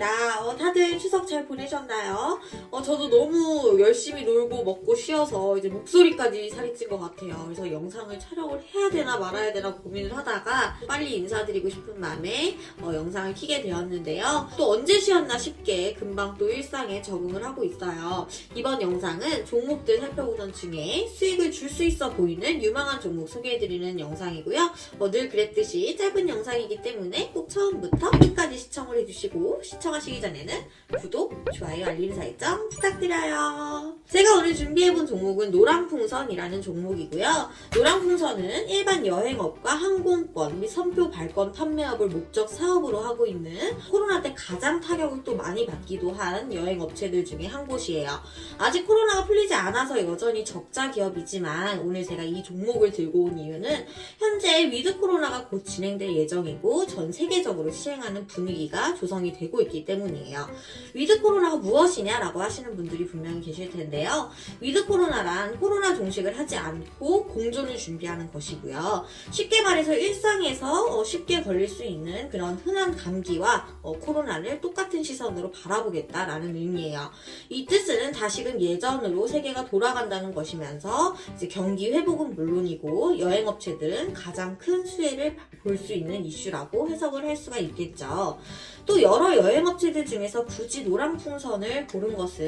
반갑습니다. 어, 다들 추석 잘 보내셨나요? 어, 저도 너무 열심히 놀고 먹고 쉬어서 이제 목소리까지 살이 찐 것 같아요. 그래서 영상을 촬영을 해야 되나 말아야 되나 고민을 하다가 빨리 인사드리고 싶은 마음에 어, 영상을 키게 되었는데요. 또 언제 쉬었나 싶게 금방 또 일상에 적응을 하고 있어요. 이번 영상은 종목들 살펴보던 중에 수익을 줄 수 있어 보이는 유망한 종목 소개해드리는 영상이고요. 뭐 늘 그랬듯이 짧은 영상이기 때문에 꼭 처음부터 끝까지 시청을 해주시고 시청하시기 전에는 구독, 좋아요, 알림 설정 부탁드려요. 제가 오늘 준비해본 종목은 노랑풍선이라는 종목이고요. 노랑풍선은 일반 여행업과 항공권 및 선표 발권 판매업을 목적 사업으로 하고 있는 코로나 때 가장 타격을 또 많이 받기도 한 여행업체들 중에 한 곳이에요. 아직 코로나가 풀리지 않아서 여전히 적자 기업이지만 오늘 제가 이 종목을 들고 온 이유는 현재 위드 코로나가 곧 진행될 예정이고 전 세계적으로 시행하는 분위기가 조성이 되고 있기 때문이에요. 위드 코로나가 무엇이냐라고 하시 는 분들이 분명히 계실 텐데요. 위드 코로나란 코로나 종식을 하지 않고 공존을 준비하는 것이고요. 쉽게 말해서 일상에서 어, 쉽게 걸릴 수 있는 그런 흔한 감기와 어, 코로나를 똑같은 시선으로 바라보겠다라는 의미예요. 이 뜻은 다시금 예전으로 세계가 돌아간다는 것이면서 이제 경기 회복은 물론이고 여행업체들은 가장 큰 수혜를 볼 수 있는 이슈라고 해석을 할 수가 있겠죠. 또 여러 여행업체들 중에서 굳이 노란 풍선을 고른 것은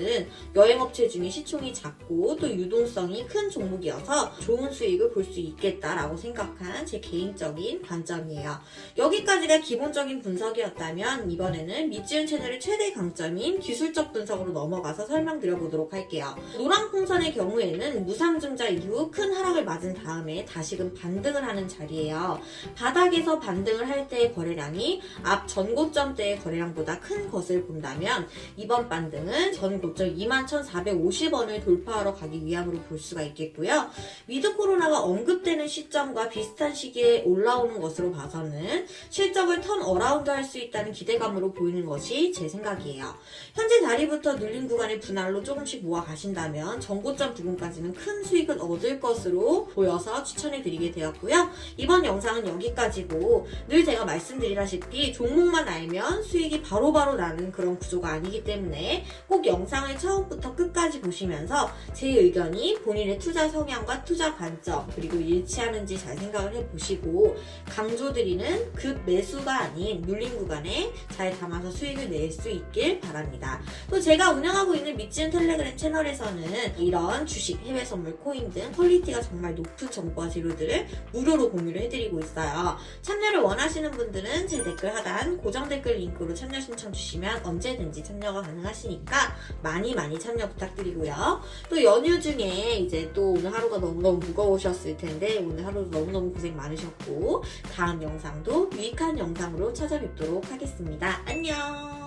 여행업체 중에 시총이 작고 또 유동성이 큰 종목이어서 좋은 수익을 볼 수 있겠다라고 생각한 제 개인적인 관점이에요. 여기까지가 기본적인 분석이었다면 이번에는 미지은 채널의 최대 강점인 기술적 분석으로 넘어가서 설명드려 보도록 할게요. 노란 풍선의 경우에는 무상증자 이후 큰 하락을 맞은 다음에 다시금 반등을 하는 자리예요. 바닥에서 반등을 할 때의 거래량이 앞 전고점 때의 거래량보다 큰 것을 본다면 이번 반등은 전 고점 21,450원을 돌파하러 가기 위함으로 볼 수가 있겠고요. 위드 코로나가 언급되는 시점과 비슷한 시기에 올라오는 것으로 봐서는 실적을 턴 어라운드 할 수 있다는 기대감으로 보이는 것이 제 생각이에요. 현재 다리부터 눌린 구간의 분할로 조금씩 모아 가신다면 전고점 부분까지는 큰 수익은 얻을 것으로 보여서 추천해 드리게 되었고요. 이번 영상은 여기까지고 늘 제가 말씀드리다시피 종목만 알면 수익이 바로바로 나는 그런 구조가 아니기 때문에 꼭 영상 을 처음부터 끝까지 보시면서 제 의견이 본인의 투자 성향과 투자 관점 그리고 일치하는지 잘 생각을 해보시고 강조드리는 급 매수가 아닌 눌린 구간에 잘 담아서 수익을 낼 수 있길 바랍니다. 또 제가 운영하고 있는 미치는 텔레그램 채널에서는 이런 주식, 해외 선물, 코인 등 퀄리티가 정말 높은 정보와 재료들을 무료로 공유를 해드리고 있어요. 참여를 원하시는 분들은 제 댓글 하단 고정 댓글 링크로 참여 신청 주시면 언제든지 참여가 가능하시니까 많이 많이 참여 부탁드리고요. 또 연휴 중에 이제 또 오늘 하루가 너무너무 무거우셨을 텐데 오늘 하루도 너무너무 고생 많으셨고 다음 영상도 유익한 영상으로 찾아뵙도록 하겠습니다. 안녕!